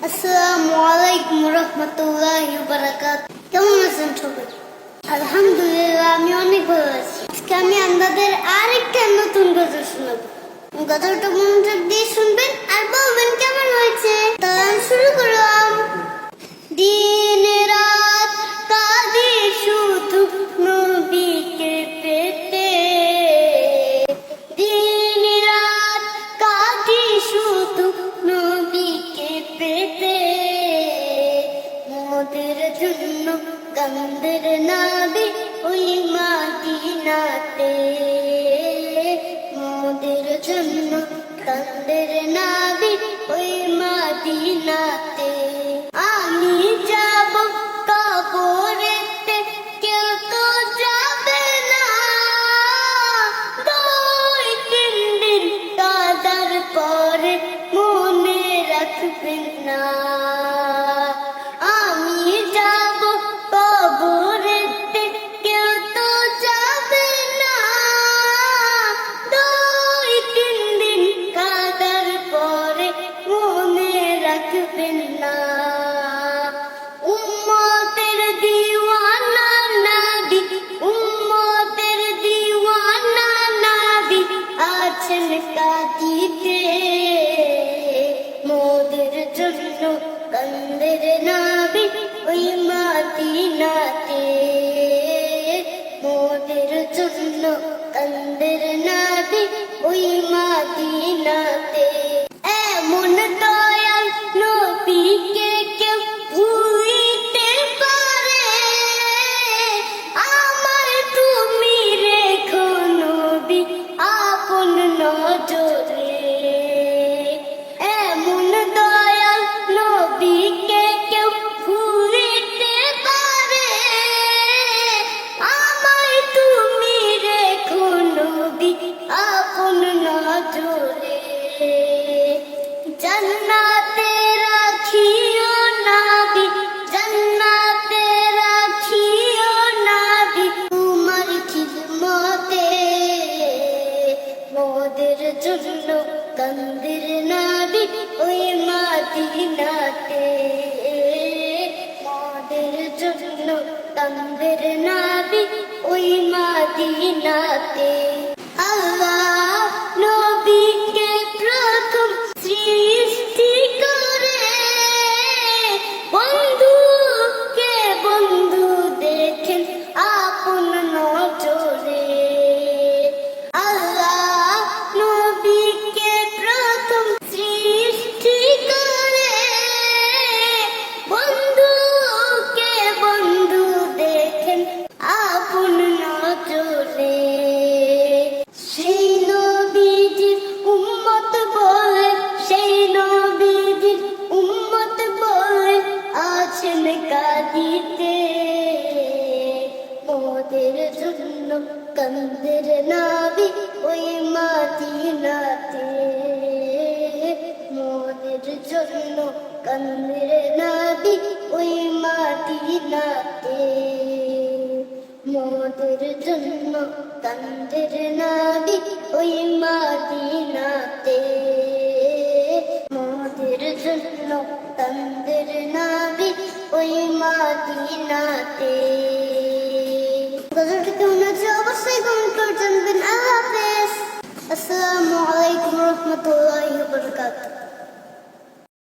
আসসালামু আলাইকুম কেমন আছেন আলহামদুলিল্লাহ আমি অনেক ভালো আছি আজকে আমি আপনাদের আরেকটা নতুন গজল শোনাবো গজলটা মনোযোগ দিয়ে শুনবেন আর বলবেন কেমন হয়েছে তাহলে শুরু করলাম দিন গন্ধের নাবি ওই মাদিনাতে মোদের জন্য গন্ধের নাবি ওই মাদিনাতে আমি যাব কবরেতে কেউ তো যাবে না দুই তিন দিন কাদার পরে মনে রাখবেন না জন্য কন্দের নাবি ওই মাদিনাতে কন্দির নাবি ওই মাদিনাতে কাঁদিতে মোদের জন্য কন্দের নাবি ওই মাদিনাতে। মোদের জন্য কন্দের নাবি ওই মাদিনাতে। মোদের জন্য কন্দের নাবি ওই মাদিনাতে। মোদের জন্য কন্দের নাবি ওই মাদিনাতে। গজলটা